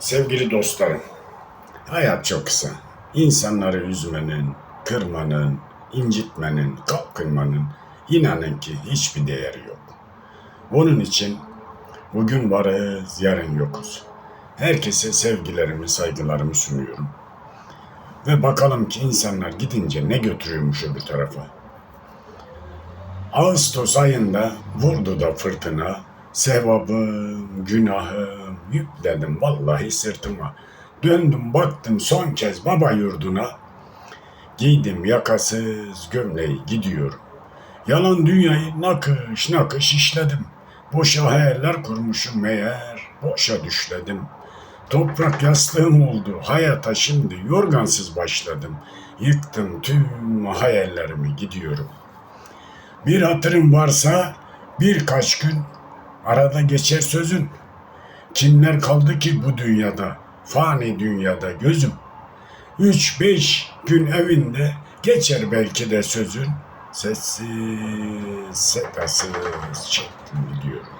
Sevgili dostlarım, hayat çok kısa. İnsanları üzmenin, kırmanın, incitmenin, kalkınmanın inanın ki hiçbir değeri yok. Bunun için bugün varız, yarın yokuz. Herkese sevgilerimi, saygılarımı sunuyorum. Ve bakalım ki insanlar gidince ne götürüyormuş öbür tarafa. Ağustos ayında vurdu da fırtına, sevabım, günahım yükledim vallahi sırtıma. Döndüm baktım son kez baba yurduna, giydim yakasız gömleği gidiyorum. Yalan dünyayı nakış nakış işledim. Boşa hayaller kurmuşum meğer, boşa düşledim. Toprak yastığım oldu, hayata şimdi yorgansız başladım. Yıktım tüm hayallerimi gidiyorum. Bir hatırım varsa birkaç gün arada geçer sözün. Kimler kaldı ki bu dünyada, fani dünyada gözüm. Üç beş gün evinde geçer belki de sözün. Sessiz, sedasız çektim gidiyorum.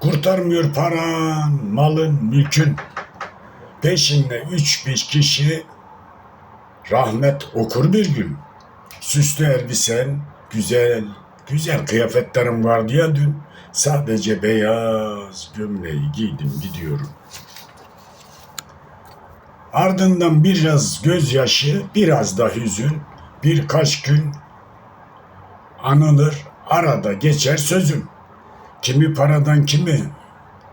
Kurtarmıyor paran, malın, mülkün. Peşinde üç beş kişi Rahmet okur bir gün. Süslü elbisen, güzel, güzel kıyafetlerim vardı ya dün. Sadece beyaz gömleği giydim gidiyorum. Ardından biraz gözyaşı, biraz da hüzün, birkaç gün anılır, arada geçer sözüm. Kimi paradan kimi,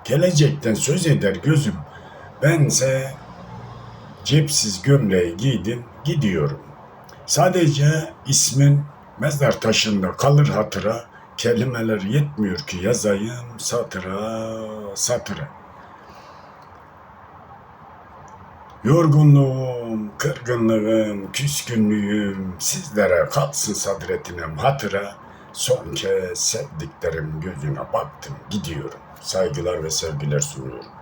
gelecekten söz eder gözüm. Bense Cepsiz gömleği giydim, gidiyorum. Sadece ismin mezar taşında kalır hatıra, kelimeler yetmiyor ki yazayım satıra satıra. Yorgunluğum, kırgınlığım, küskünlüğüm sizlere kalsın sadretinem hatıra. Son kez sevdiklerim gözüne baktım gidiyorum. Saygılar ve sevgiler sunuyorum.